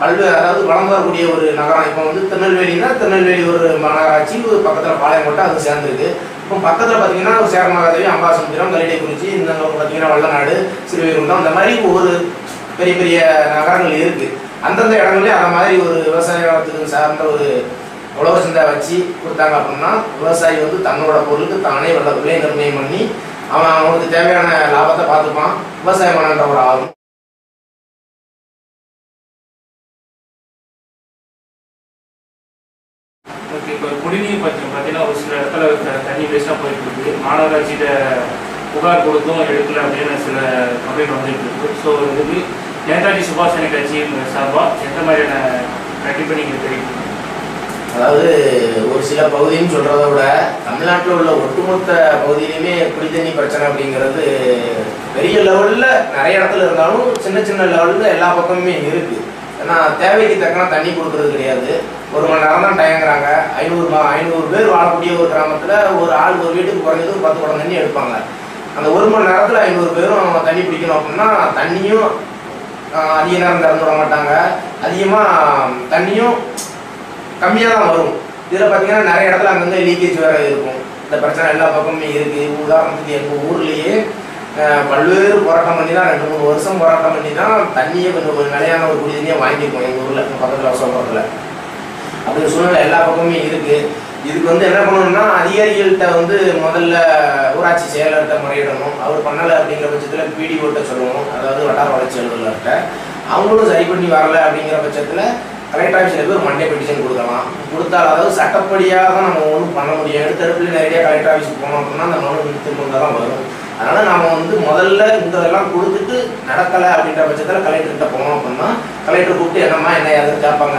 பல்வேறு அதாவது வளம் வரக்கூடிய ஒரு நகரம். இப்போ வந்து திருநெல்வேலினா திருநெல்வேலி ஒரு மாநகராட்சி ஒரு பக்கத்தில் பாளையங்கோட்டை அது சேர்ந்துருக்கு. இப்போ பக்கத்தில் பார்த்தீங்கன்னா சேரமகாதேவி அம்பாசமுத்திரம் கலிடைக்குறிச்சி இந்த பார்த்தீங்கன்னா வல்லநாடு சிறுவைகுண்டம் இந்த மாதிரி ஒவ்வொரு பெரிய பெரிய நகரங்கள் இருக்குது அந்தந்த இடங்களே அந்த மாதிரி ஒரு விவசாயத்துக்கு சார்ந்த ஒரு உழவு சந்தை வச்சு கொடுத்தாங்க அப்படின்னா விவசாயி வந்து தன்னோட பொருளுக்கு தானே விலை விலை நிர்ணயம் பண்ணி அவன் அவனுக்கு தேவையான லாபத்தை பார்த்துப்பான். விவசாயம் பண்ணுற ஒரு ஆகும் ஓகே இப்போ குடிநீர் பற்றி பார்த்தீங்கன்னா ஒரு சில இடத்துல தண்ணி வேஸ்ட்டாக போயிட்டு இருக்குது மாநகராட்சியிட்ட புகார் கொடுத்தும் எடுக்கல அப்படின்னு சில கம்ப்ளைண்ட் வந்துட்டு இருக்கு ஸோ இதுக்கு நேதாஜி சுபாஷ் சனி கட்சி சார்பாக எந்த மாதிரியான கண்டிப்பாக நீங்கள் தெரியும் அதாவது ஒரு சில பகுதின்னு சொல்கிறத விட தமிழ்நாட்டில் உள்ள ஒட்டுமொத்த பகுதியிலுமே குடித்தண்ணி பிரச்சனை அப்படிங்கிறது பெரிய லெவலில் நிறைய இடத்துல இருந்தாலும் சின்ன சின்ன லெவலில் எல்லா பக்கமுமே இருக்குது ஏன்னா தேவைக்கு தக்கன தண்ணி கொடுக்கறது கிடையாது. ஒரு மணி நேரம் தான் டயங்குறாங்க ஐநூறு ஐநூறு பேர் வாழக்கூடிய ஒரு கிராமத்தில் ஒரு ஆள் ஒரு வீட்டுக்கு குறைஞ்சது ஒரு பத்து குடம் தண்ணி எடுப்பாங்க. அந்த ஒரு மணி நேரத்தில் ஐநூறு பேரும் தண்ணி பிடிக்கணும் அப்படின்னா தண்ணியும் அதிக நேரம் திறந்து விட மாட்டாங்க. அதிகமாக தண்ணியும் கம்மியாக தான் வரும். இதில் பார்த்தீங்கன்னா நிறைய இடத்துல அங்கங்கே லீக்கேஜ் வேறு இருக்கும். இந்த பிரச்சனை எல்லா பக்கமும் இருக்குது உதாரணத்துக்கு எங்கள் ஊர்லேயே பல்வேறு போராட்டம் பண்ணி தான் ரெண்டு மூணு வருஷம் போராட்டம் பண்ணி தான் தண்ணியை கொஞ்சம் ஒரு நிலையான ஒரு குடி தண்ணியை வாங்கியிருக்கோம் எங்கள் ஊரில் பக்கத்தில் சொல்கிறதுல அப்படி சூழ்நிலை எல்லா பக்கமுமே இருக்கு. இதுக்கு வந்து என்ன பண்ணணும்னா அதிகாரிகள்கிட்ட வந்து முதல்ல ஊராட்சி செயலர்கிட்ட முறையிடணும். அவர் பண்ணலை அப்படிங்கிற பட்சத்தில் பிடிஓட்ட சொல்லணும். அதாவது வட்டார வளர்ச்சி அலுவலர்கிட்ட. அவங்களும் சரி பண்ணி வரலை அப்படிங்கிற பட்சத்தில் கலெக்டர் ஆஃபீஸில் போய் மண்டே பெட்டிஷன் கொடுக்கலாம். கொடுத்தால் அதாவது சட்டப்படியாக தான் நம்ம ஒன்றும் பண்ண முடியும். எடுத்தடுப்புல நேரடியாக கலெக்டர் ஆஃபீஸுக்கு போனோம் அப்படின்னா அந்த மனு திரும்ப தான் வரும். அதனால நாம வந்து முதல்ல இந்த இதெல்லாம் கொடுத்துட்டு நடக்கலை அப்படின்ற பட்சத்தில் கலெக்டர்கிட்ட போனோம் அப்படின்னா கலெக்டர் கூப்பிட்டு என்னம்மா என்ன ஏதாவது கேட்பாங்க?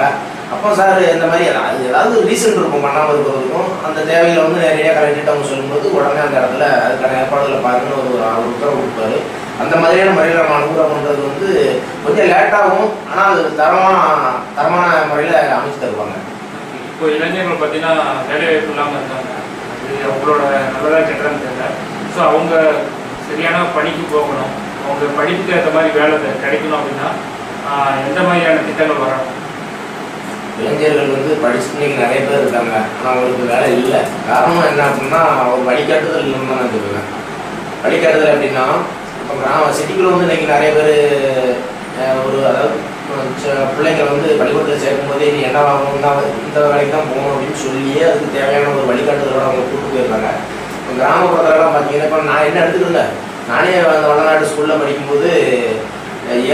அப்போ சார் இந்த மாதிரி அது ஏதாவது ரீசன் இருக்கும் பண்ணாமல் இருக்கிறதுக்கும் அந்த தேவையில் வந்து நேரடியாக கலெக்டர்கிட்ட அவங்க சொல்லும்போது உடனே அந்த இடத்துல அதுக்கான ஏற்பாடுகளை பாருங்கன்னு ஒரு ஒரு உத்தரவு கொடுப்பாரு. அந்த மாதிரியான முறையில் நம்ம அனுகூலம் பண்ணுறது வந்து கொஞ்சம் லேட்டாகும் ஆனால் அது தரமான தரமான முறையில் அமைச்சு தருவாங்க. இப்போ இளைஞர்கள் பார்த்தீங்கன்னா வேலை வாய்ப்பு இல்லாமல் இருக்காங்க அவங்களோட நல்லதாக கெட்டதான்னு தெரியல. ஸோ அவங்க சரியான பணிக்கு போகணும். அவங்க படிப்புக்கு ஏற்ற மாதிரி வேலை கிடைக்கணும் அப்படின்னா எந்த மாதிரியான திட்டங்கள் வரணும்? இளைஞர்கள் வந்து படிச்சு இன்னைக்கு நிறைய பேர் இருக்காங்க. ஆனால் அவங்களுக்கு வேலை இல்லை. காரணம் என்ன அப்படின்னா ஒரு வழிகாட்டுதல் இல்லைன்னு தான் நான் சொல்லுவேன். வழிகாட்டுதல் அப்படின்னா இப்போ கிராம சிட்டிக்குள்ள வந்து இன்னைக்கு நிறைய பேர் ஒரு அதாவது ச- பிள்ளைங்களை வந்து பள்ளிக்கூடத்தில் சேர்க்கும் போதே நீ என்ன ஆகணும் தான் இந்த வேலைக்கு தான் போகணும் அப்படின்னு சொல்லியே அதுக்கு தேவையான ஒரு வழிகாட்டுதலோட அவங்க கூப்பிட்டு போயிருக்காங்க. கிராமப்புறத்துலலாம் பார்த்தீங்கன்னா இப்போ நான் என்ன எடுத்துக்கல நானே அந்த வடநாடு ஸ்கூலில் படிக்கும்போது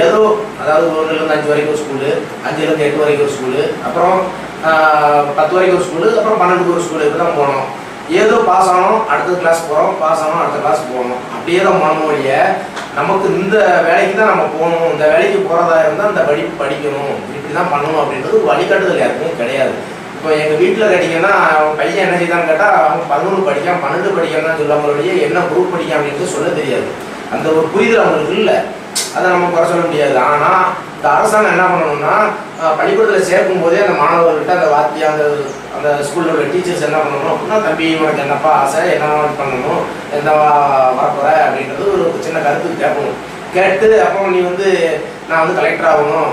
ஏதோ அதாவது ஒன்றுலேருந்து அஞ்சு வரைக்கும் ஒரு ஸ்கூலு அஞ்சுலேருந்து எட்டு வரைக்கும் ஒரு ஸ்கூலு அப்புறம் பத்து வரைக்கும் ஒரு ஸ்கூலு அப்புறம் பன்னெண்டுக்கு ஒரு ஸ்கூலு இப்படி தான் போனோம். ஏதோ பாஸ் ஆனோம் அடுத்த கிளாஸ் போகிறோம் பாஸ் ஆனோம் அடுத்த கிளாஸ் போகணும் அப்படியே தான் போனோம் ஒழிய நமக்கு இந்த வேலைக்கு தான் நம்ம போகணும். இந்த வேலைக்கு போகிறதா இருந்தால் இந்த படிப்பு படிக்கணும். இப்படி தான் பண்ணணும் அப்படின்றது வழிகாட்டுதல் யாருக்குமே கிடையாது. இப்போ எங்கள் வீட்டில் கேட்டிங்கன்னா அவன் பையன் என்ன செய்தான்னு கேட்டால் அவன் பதினொன்று படிக்கான் பன்னெண்டு படிக்கான்னு சொல்ல சொல்லுவாங்க என்ன குரூப் படிக்கான் அப்படின்ட்டு சொல்ல தெரியாது. அந்த ஒரு புரிதல் அவங்களுக்கு இல்லை. அதை நம்ம குறை சொல்ல முடியாது. ஆனால் இந்த அரசாங்கம் என்ன பண்ணணும்னா பள்ளிக்கூடத்தில் சேர்க்கும் போதே அந்த மாணவர்கள்ட்ட அந்த வாத்தியா அந்த அந்த ஸ்கூலில் உள்ள டீச்சர்ஸ் என்ன பண்ணணும்? அப்படின்னா தம்பி உனக்கு என்னப்பா ஆசை? என்ன பண்ணணும்? எந்த வரப்போற? அப்படின்றது ஒரு சின்ன கருத்து கேட்கணும். கேட்டு அப்போ நீ வந்து நான் வந்து கலெக்டர் ஆகணும்.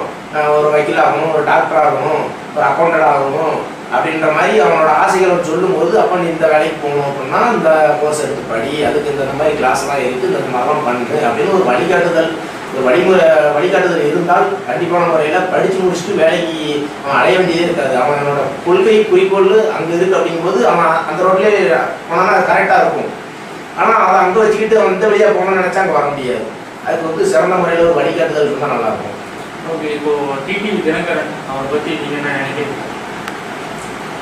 ஒரு வக்கீல் ஆகணும் ஒரு டாக்டர் ஆகணும் ஒரு அக்கௌண்டட் ஆகணும். அப்படின்ற மாதிரி அவனோட ஆசைகளை சொல்லும்போது அப்போ நீ இந்த வேலைக்கு போகணும் அப்படின்னா இந்த கோர்ஸ் எடுத்து படி அதுக்கு இந்த மாதிரி கிளாஸ்லாம் இருக்குது இந்த மாதிரிலாம் பண்ணு அப்படின்னு ஒரு வழிகாட்டுதல் ஒரு வழிமுறை வழிகாட்டுதல் இருந்தால் கண்டிப்பான முறையில் படித்து முடிச்சுட்டு வேலைக்கு அவன் அலைய வேண்டியதே இருக்காது. அவனோட கொள்கை குறிக்கோள் அங்கே இருக்கு அப்படிங்கும்போது அவன் அந்த ரோட்லேயே போனா கரெக்டாக இருக்கும். ஆனால் அதை அங்கே வச்சுக்கிட்டு அவன் இந்த வழியாக போகணும்னு நினச்சா அங்கே வர முடியாது. அதுக்கு வந்து சிறந்த முறையில் ஒரு வழிகாட்டுதல் இருந்தால் நல்லாயிருக்கும் ஓகே இப்போது டிடிவி தினகரன் அவரை பற்றி நீங்கள் என்ன நினைக்கிறீங்க?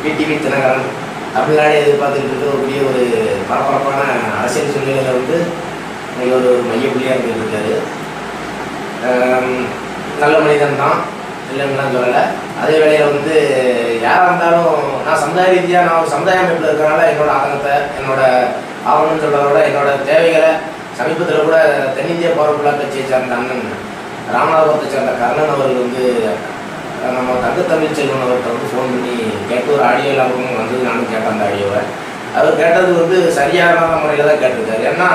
டிடிவி தினகரன். தமிழ்நாடு எதிர்பார்த்துக்கிட்டு இருக்கிற ஒரு பெரிய ஒரு பரபரப்பான அரசியல் சூழ்நிலையில் வந்து இன்னைக்கு ஒரு மையப்புள்ளியாக இருந்துருக்காரு. நல்ல மனிதன் தான் இல்லைன்னு சொல்லலை. அதே வேளையில் வந்து யாராக இருந்தாலும் நான் சமுதாய ரீதியாக நான் ஒரு சமுதாய அமைப்பில் இருக்கிறனால என்னோட ஆதங்கத்தை என்னோட ஆவணம்னு சொல்கிறத விட என்னோட தேவைகளை சமீபத்தில் கூட தென்னிந்திய பௌரப்புலா கட்சியை சார்ந்த அண்ணன் ராமநாதபுரத்தை சேர்ந்த கர்ணன் அவர்கள் வந்து நம்ம தங்கத்தமிழ் செல்வன் அவர்கிட்ட வந்து ஃபோன் பண்ணி கேட்டு ஒரு ஆடியோ இல்லாமல் வந்து நானும் கேட்டேன் அந்த ஆடியோவை அவர் கேட்டது வந்து சரியான முறையில் தான் கேட்டிருக்காரு. ஏன்னா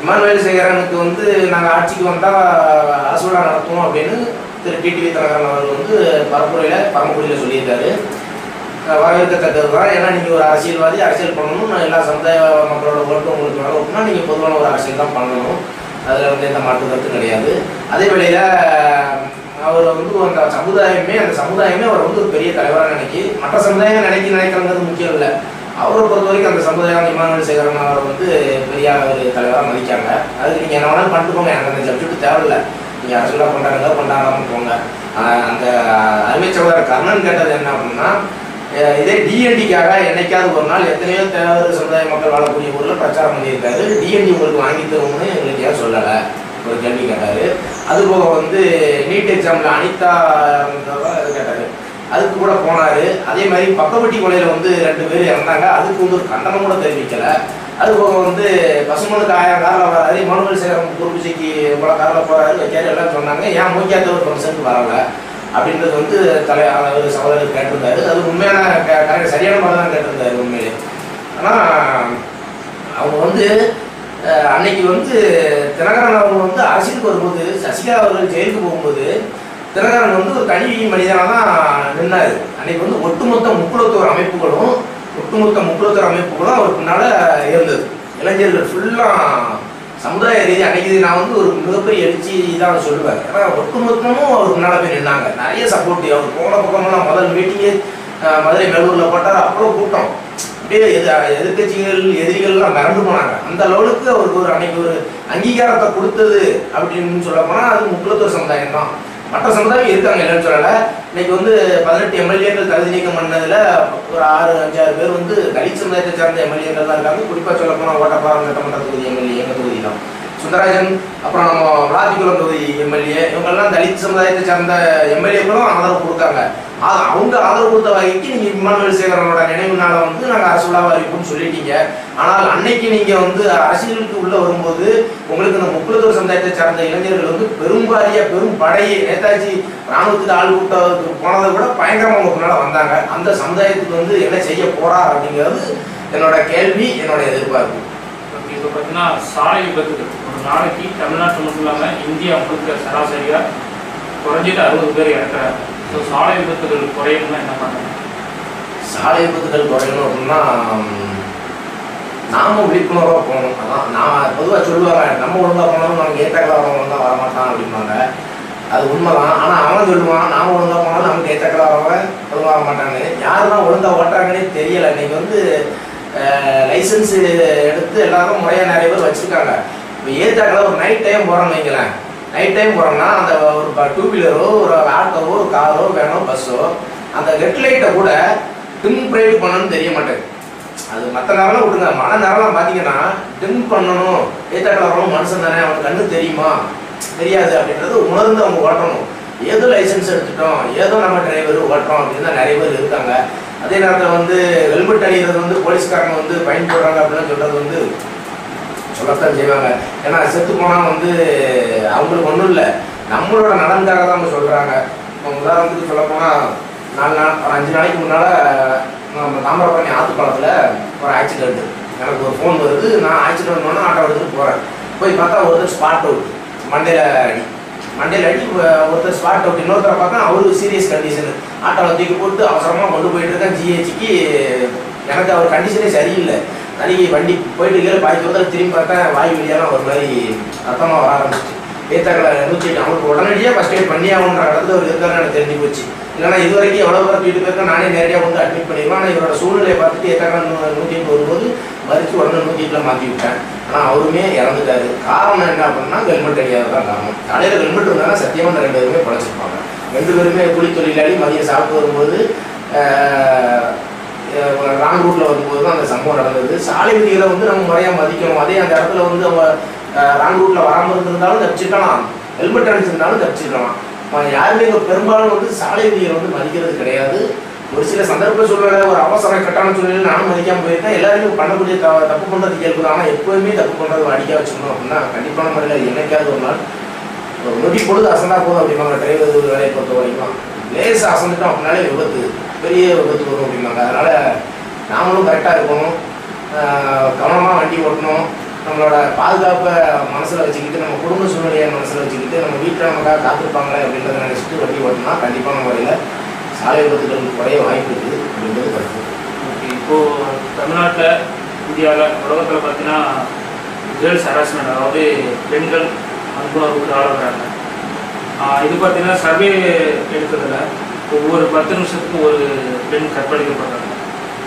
இமானுவேல் சேகரனுக்கு வந்து நாங்கள் ஆட்சிக்கு வந்தால் அரசுவிழா நடத்துவோம் அப்படின்னு திரு டிடிவி தினகரன் அவர் வந்து பரப்புரையில் பரமக்குடியில் சொல்லியிருக்காரு. வரவேற்கத்தக்கது தான் ஏன்னா நீங்கள் ஒரு அரசியல்வாதி அரசியல் பண்ணணும் எல்லா சமுதாய மக்களோட ஓட்டு உங்களுக்கு வேணும் அப்படின்னா நீங்கள் பொதுவான ஒரு அரசியல் தான் பண்ணணும். அதில் வந்து எந்த மாற்று கருத்தும் கிடையாது. அதே வேளையில் அவர் வந்து அந்த சமுதாயமே அந்த சமுதாயமே அவர் வந்து ஒரு பெரிய தலைவராக நினைக்கி மற்ற சமுதாயம் நினைக்கி நினைக்கிறது முக்கியம் இல்லை. அவரை பொறுத்த வரைக்கும் அந்த சமுதாயம் இமானுவல் சேகரன் அவரை வந்து பெரிய ஒரு தலைவராக மதிக்காங்க அதுக்கு நீங்கள் என்ன வேணாலும் பண்ணிட்டு போங்க எனக்கு அந்த சப்ஜெக்ட் தேவையில்லை. நீங்கள் அரசுலாம் பண்ணுறாங்க கொண்டாடாமல் போங்க. அந்த அருமை சகோதரர் கர்ணன் கேட்டது என்ன அப்படின்னா இதே டிஎன்டிக்காக என்னைக்காவது ஒரு நாள் எத்தனையோ தேவையான சமுதாய மக்கள் வாழக்கூடிய ஊரில் பிரச்சாரம் பண்ணியிருக்காரு. டிஎன்டி உங்களுக்கு வாங்கி தருவோம்னு எங்களுக்கு ஏன் சொல்லலை. ஒரு கேள்வி கேட்டார். அது போக வந்து நீட் எக்ஸாமில் அனிதா அது கேட்டார். அதுக்கு கூட போனார். அதே மாதிரி பக்கவட்டி கொலையில் வந்து ரெண்டு பேர் இறந்தாங்க. அதுக்கு வந்து ஒரு கண்டனம் கூட தெரிவிக்கலை. அது போக வந்து பசுமனுக்கு ஆயிரம் காரில் வராது மனுவல் சேரம் குருபிசைக்கு இவ்வளோ காரில் போகிறாரு வைக்காரு எல்லாம் சொன்னாங்க. ஏன் மூக்கியாத்த ஒரு ஃபங்க்ஷனுக்கு வரல? அப்படின்றது வந்து தலை அவர் சகோதரர் கேட்டிருந்தாரு. அது உண்மையான க- கரெக்ட் சரியான மாதிரி தான் கேட்டிருந்தாரு உண்மையிலே. ஆனால் அவங்க வந்து அன்னைக்கு வந்து தினகரன் அவங்க வந்து அரசியலுக்கு வரும்போது சசிகலா அவர்கள் ஜெயிலுக்கு போகும்போது தினகரன் வந்து ஒரு தனி மனிதனாக தான் நின்னார். அன்னைக்கு வந்து ஒட்டுமொத்த முக்குளத்தோர் அமைப்புகளும் ஒட்டுமொத்த முக்குளத்தோர் அமைப்புகளும் அவர் பின்னால் இருந்தது. இளைஞர்கள் ஃபுல்லாக சமுதாய ரீதி அன்னைக்கு நான் வந்து ஒரு மிகப்பெரிய எழுச்சி தான் சொல்லுவேன் ஏன்னா ஒட்டுமொத்தமும் அவர் முன்னால போய் நின்னாங்க. நிறைய சப்போர்ட் அவர் போன பக்கமெல்லாம் முதல் மீட்டிங்கே மதுரை மேலூரில் போட்டார். அவ்வளோ கூட்டம். அப்படியே எதிர்கட்சிகள் எதிரிகள்லாம் மறந்து போனாங்க. அந்த லெவலுக்கு அவருக்கு ஒரு அன்னைக்கு ஒரு அங்கீகாரத்தை கொடுத்தது அப்படின்னு சொல்ல போனால் அது முக்கியத்துவ சமுதாயம் தான் மற்ற சமுதாயம் இருக்காங்க இல்லைன்னு சொல்லலை. இன்னைக்கு வந்து பதினெட்டு எம்எல்ஏக்கள் தகுதி நீக்கம் பண்ணதுல ஒரு ஆறு அஞ்சாறு பேர் வந்து தலித் சமுதாயத்தை சார்ந்த எம்எல்ஏக்கள் தான் இருக்காங்க. குறிப்பாக சொல்ல போனால் ஓட்டப்பாறம் சட்டமன்ற தொகுதி எம்எல்ஏ எங்கள் தொகுதி தான் சுந்தராஜன் அப்புறம் நம்ம விளாத்திக்குளம் தொகுதி எம்எல்ஏ இவங்கெல்லாம் தலித் சமுதாயத்தை சார்ந்த எம்எல்ஏக்களும் ஆதரவு கொடுத்தாங்க ஆ- அவங்க ஆதரவு கொடுத்த வகைக்கு நீங்கள் இம்மானுவேல் சேகரனோட நினைவு நாளை வந்து நாங்கள் அரசு விழாவா அறிவிப்போம்னு சொல்லிட்டீங்க. ஆனால் அன்னைக்கு நீங்கள் வந்து அரசியலுக்கு உள்ளே வரும்போது உங்களுக்கு இந்த முக்குலத்தூர் சமுதாயத்தை சார்ந்த இளைஞர்கள் வந்து பெரும்பாரிய பெரும் படையை நேதாஜி ராணுவத்துக்கு ஆள் கூட்டத்துக்கு போனதை விட பயங்கரமாக உங்களுக்கு மேலே வந்தாங்க. அந்த சமுதாயத்துக்கு வந்து என்ன செய்ய போறா அப்படிங்கிறது என்னோட கேள்வி என்னோட எதிர்பார்ப்பு. இப்போ பார்த்தீங்கன்னா சாலை விபத்துகள். ஒரு நாளைக்கு தமிழ்நாட்டு மட்டும் இல்லாமல் இந்தியா முழுக்க சராசரியாக குறைஞ்சது அறுபது பேர் இறக்குறாங்க. ஸோ சாலை விபத்துகள் குறையணும்னா என்ன பண்ணுறாங்க சாலை விபத்துகள் குறையணும் அப்படின்னா நாம விழிப்புணர்வாக போகணும். அதான் நான் பொதுவாக சொல்லுவாங்க நம்ம ஒழுங்காக போனாலும் நமக்கு ஏற்றக்கல வரவங்க தான் வரமாட்டான் அப்படிம்பாங்க. அது உண்மைதான். ஆனால் அவன் சொல்லுவான் நாம ஒழுங்காக போனாலும் நமக்கு ஏற்றக்கல வரவங்க ஒழுங்காக வர மாட்டாங்க யாரெல்லாம் ஒழுங்காக ஓட்டுறாங்கன்னே தெரியலை. இன்னைக்கு வந்து லைசன்ஸ் எடுத்து எல்லாரும் முறையாக நிறைய பேர் வச்சுருக்காங்க. இப்போ ஏற்றாக்கல ஒரு நைட் டைம் போகிறோம்னு வைங்களேன். நைட் டைம் போகிறோம்னா அந்த ஒரு டூ வீலரோ ஒரு ஆட்டோவோ ஒரு காரோ வேனோ பஸ்ஸோ அந்த ரெட் லைட்டை கூட டிம் பிரைட் பண்ணணும்னு தெரிய மாட்டேங்குது. அது மற்ற நேரம்லாம் விட்டுங்க மழை நேரம்லாம் பார்த்தீங்கன்னா டிம் பண்ணணும். ஏத்தாக்கில் வரணும் மனுஷன் தானே அவனுக்கு கண்ணு தெரியுமா? தெரியாது அப்படின்றது உணர்ந்து அவங்க ஓட்டணும். ஏதோ லைசன்ஸ் எடுத்துட்டோம். ஏதோ நம்ம டிரைவர் ஓட்டுறோம் அப்படின்னு தான் நிறைய பேர் இருக்காங்க. அதே நேரத்தில் வந்து ஹெல்மெட் அணிகிறது வந்து போலீஸ்காரங்க வந்து பயன் போடுறாங்க அப்படின்னு சொல்கிறது வந்து சொல்லத்தான் செய்வாங்க. ஏன்னா செத்து போனால் வந்து அவங்களுக்கு ஒன்றும் இல்லை. நம்மளோட நலனுக்காக தான் அவங்க சொல்கிறாங்க இப்போ உதாரணத்துக்கு சொல்ல போனால் நாலு நாள் ஒரு அஞ்சு நாளைக்கு முன்னால் நம்ம தாமிரபரணி ஆத்துப்பாலத்தில் ஒரு ஆக்சிடென்ட். எனக்கு ஒரு ஃபோன் வருது. நான் ஆக்சிடென்ட் பண்ண ஆட்டோ எடுத்துகிட்டு போகிறேன் போய் பார்த்தா ஒருத்தர் ஸ்பாட் அவுட் மண்டையில் அடி. மண்டையில் அடி ஒருத்தர் ஸ்பாட் அவுட் இன்னொருத்தரை பார்த்தா அவருக்கு சீரியஸ் கண்டிஷன் ஆட்டோவில் தூக்கி போட்டு அவசரமாக கொண்டு போயிட்டு இருக்கேன் ஜிஹெச்சுக்கு எனக்கு அவர் கண்டிஷனே சரியில்லை. அன்னைக்கு வண்டி போயிட்டு கீழே பாய் தூரத்தில் திரும்பி பார்த்தேன் வாய் வழியெல்லாம் ஒரு மாதிரி ரத்தமாக வர ஆரம்பிச்சு ஏத்தாக்களை நூற்றி அவனுக்கு உடனடியாக ஃபஸ்ட் எய்ட் பண்ணி ஆகணுன்ற இடத்துல ஒரு இருக்காருன்னு எனக்கு தெரிஞ்சு போச்சு. இல்லைன்னா இது வரைக்கும் எவ்வளோ பேர் வீட்டு போயிருக்கேன் நானே நேரடியாக வந்து அட்மிட் பண்ணிடுவேன். ஆனால் இவரோட சூழ்நிலையை பார்த்துட்டு ஏத்தாக்கள் நூற்றி எட்டு வரும்போது மறித்து உடனே நூற்றி எட்டில் மாற்றி விட்டேன் ஆனால் அவருமே இறந்துட்டாரு. காரணம் என்ன அப்படின்னா ஹெல்மெட் அடியாத தான் காரணம். தலையில் ஹெல்மெட் இருந்தாலும் சத்தியமாக ரெண்டு பேருமே பழச்சிருப்பாங்க. ரெண்டு பேருமே கூலி தொழிலாளி மதியம் சாப்பிட்டு வரும்போது ராங் ரூட்டில் வரும்போது தான் அந்த சம்பவம் நடந்தது. சாலை விதிகளை வந்து நம்ம முறையாக மதிக்கணும். அதே அந்த இடத்துல வந்து அவங்க ராங் ரூட்டில் வராமல் இருந்திருந்தாலும் தப்பிச்சிருக்கலாம் ஹெல்மெட் அடிச்சிருந்தாலும் தப்பிச்சிருக்கலாம் யாருமே இப்போ பெரும்பாலும் வந்து சாலை விதியை வந்து மதிக்கிறது கிடையாது. ஒரு சில சந்தர்ப்ப சூழ்நிலை ஒரு அவசர கட்டான சூழ்நிலை நானும் மதிக்காம போயிருக்கேன். எல்லாருமே பண்ணக்கூடிய த- தப்பு பண்ணுறது இயல்பு ஆனால் எப்போதுமே தப்பு பண்ணுறது அடிக்க வச்சுக்கணும் அப்படின்னா கண்டிப்பான முறையில் என்னைக்காவது ஒரு நாள் ஒரு நொடி பொழுது அசந்தா போதும் அப்படிம்பாங்க. டிரைவர் வேலையை பொறுத்த வரைக்கும். லேஸ் அசந்துட்டோம் அப்படின்னாலே விபத்து பெரிய விபத்து வரும் அப்படிம்பாங்க. அதனால் நாமளும் கரெக்டாக இருக்கணும். கவனமாக வண்டி ஓட்டணும். நம்மளோட பாதுகாப்பை மனசில் வச்சுக்கிட்டு நம்ம குடும்ப சூழ்நிலையை மனசில் வச்சுக்கிட்டு நம்ம வீட்டில் நமக்காக காத்திருப்பாங்களே அப்படின்றத நினச்சிட்டு வண்டி ஓட்டினா கண்டிப்பான முறையில் சாலை விபத்துகள் குறைய வாய்ப்பு இருக்குது அப்படின்றது கருத்து. ஓகே இப்போது தமிழ்நாட்டில் இந்தியாவில் உலகத்தில் பார்த்தீங்கன்னா கேர்ள்ஸ் ஹராஸ்மெண்ட் அதாவது பெண்கள் அன்புணர்வுக்கு ஆளாகிறாங்க. இது பார்த்தீங்கன்னா சர்வே எடுத்ததில் ஒவ்வொரு பத்து நிமிஷத்துக்கும் ஒரு பெண் கற்பழிக்கப்படுறாங்க.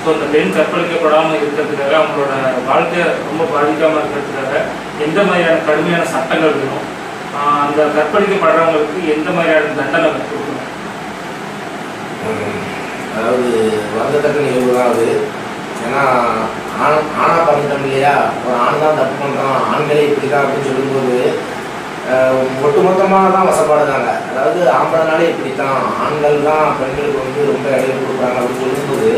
ஸோ அந்த பெண் கற்பழிக்கப்படாமல் இருக்கிறதுக்காக அவங்களோட வாழ்க்கை ரொம்ப பாதிக்காமல் இருக்கிறதுக்காக எந்த மாதிரியான கடுமையான சட்டங்கள் வேணும்? அந்த கற்பழிக்கப்படுறவங்களுக்கு எந்த மாதிரியான தண்டனை கொடுக்கணும்? அதாவது வருந்தத்தக்க நிகழ்வு தான் அது ஏன்னா ஆண் ஆணாக பிறந்துட்டோம் இல்லையா? ஒரு ஆண் தான் தப்பு பண்ணுறான் ஆண்களே இப்படி தான் அப்படின்னு சொல்லும்போது ஒட்டுமொத்தமாக தான் வசப்பாடுதாங்க அதாவது ஆம்பளைனாலே இப்படி தான் ஆண்கள் தான் பெண்களுக்கு வந்து ரொம்ப இடையில கொடுக்குறாங்க அப்படின்னு சொல்லும்போது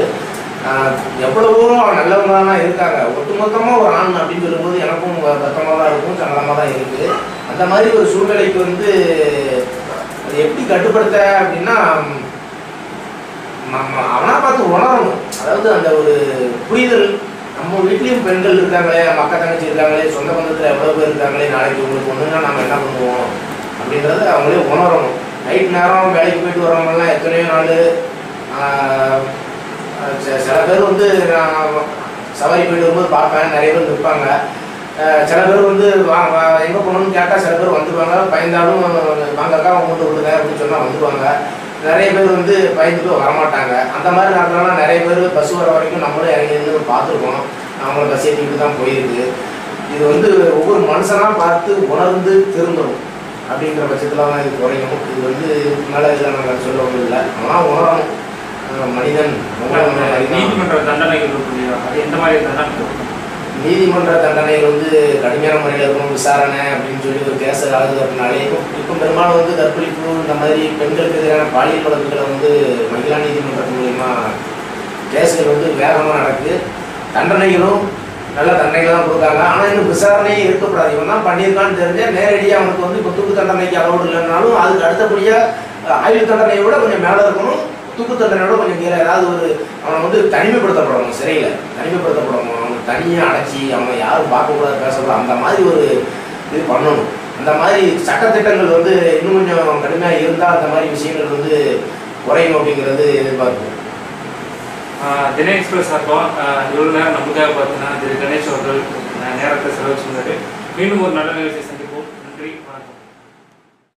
எவ்வளவோ நல்லவங்க தான் இருக்காங்க. ஒட்டுமொத்தமாக ஒரு ஆண் அப்படின்னு சொல்லும்போது எனக்கும் வருத்தமாக தான் இருக்கும் சங்கடமாக தான் இருக்குது அந்த மாதிரி ஒரு சூழ்நிலைக்கு வந்து எப்படி கட்டுப்படுத்த அப்படின்னா நம்ம அவனா பார்த்து உணரணும். அதாவது அந்த ஒரு புரிதல் நம்ம வீட்லேயும் பெண்கள் இருக்காங்களே நம்ம அக்கா தங்கச்சி இருக்காங்களே சொந்த பந்தத்தில் எவ்வளோ பேர் இருக்காங்களே நாளைக்கு உங்களுக்கு ஒன்றுனா நம்ம என்ன பண்ணுவோம்? அப்படின்றத அவங்களே உணரணும். நைட் நேரம் வேலைக்கு போயிட்டு வரவங்கலாம் எத்தனையோ நாள் சில- சில பேர் வந்து நான் சவாரி போயிட்டு வரும்போது பார்ப்பேன் நிறைய பேர் நிற்பாங்க. சில பேர் வந்து வா வா எங்கே போகணும்னு கேட்டால் சில பேர் வந்துடுவாங்க பயந்தாலும் வாங்கக்கா அமௌண்ட் கொடுங்க அப்படின்னு சொன்னால் வந்துடுவாங்க நிறைய பேர் வந்து பயந்துட்டு வரமாட்டாங்க. அந்த மாதிரி நேரத்துலலாம் நிறைய பேர் பஸ் வர வரைக்கும் நம்மளும் இறங்கி இருந்து பார்த்துருக்கோம். அவங்கள பஸ் ஏற்றிட்டு தான் போயிருக்கு. இது வந்து ஒவ்வொரு மனுஷனாக பார்த்து உணர்ந்து திருந்தணும் அப்படிங்கிற பட்சத்தில் தான் இது குறையும். இது வந்து மேலே இதில் நாங்கள் சொல்ல முடியல இல்லை ஆனால் உணரணும். மனிதன். நீதிமன்ற தண்டனைகள் அது எந்த மாதிரி தண்டனை? நீதிமன்ற தண்டனை வந்து கடுமையான முறையில் இருக்கணும் விசாரணை அப்படின்னு சொல்லி ஒரு கேஸ் ஆகுது அப்படின்னாலே இப்போ பெரும்பாலும் வந்து கற்பழிப்பு இந்த மாதிரி பெண்களுக்கு எதிரான பாலியல் வழக்குகளை வந்து மகிழா நீதிமன்றத்து மூலியமா கேஸ்கள் வந்து வேகமாக நடக்குது தண்டனைகளும் நல்ல தண்டனைகள் தான் கொடுக்காங்க ஆனால் இன்னும் விசாரணையே இருக்கக்கூடாது இவன் தான் பண்ணியிருக்கான்னு தெரிஞ்சா நேரடியாக அவனுக்கு வந்து இப்போ தூக்கு தண்டனைக்கு அளவு இல்லைனாலும் அதுக்கு அடுத்தபடியாக ஆயுள் தண்டனையை விட கொஞ்சம் மேலே இருக்கணும் தூக்கு தண்டனையோட கொஞ்சம் கீழே ஏதாவது ஒரு அவனை வந்து தனிமைப்படுத்தப்படணும் சிறையில். தனிமைப்படுத்தப்படணும் அவனை தனியாக அடைச்சி அவன் யாரும் பார்க்கக்கூடாது பேசக்கூடாது. அந்த மாதிரி ஒரு இது பண்ணணும். அந்த மாதிரி சட்டத்திட்டங்கள் வந்து இன்னும் கொஞ்சம் கடுமையாக இருந்தால் அந்த மாதிரி விஷயங்கள் வந்து குறையும் அப்படிங்கிறது எதிர்பார்க்கும் தினை எக்ஸ்பிரஸ் சார்பா இவ்வளோ நேரம் நமக்காக பார்த்தீங்கன்னா திரு கணேஷ் அவர்கள் நேரத்தை செலவு செஞ்சாரு மீண்டும் ஒரு நல்ல நிகழ்ச்சி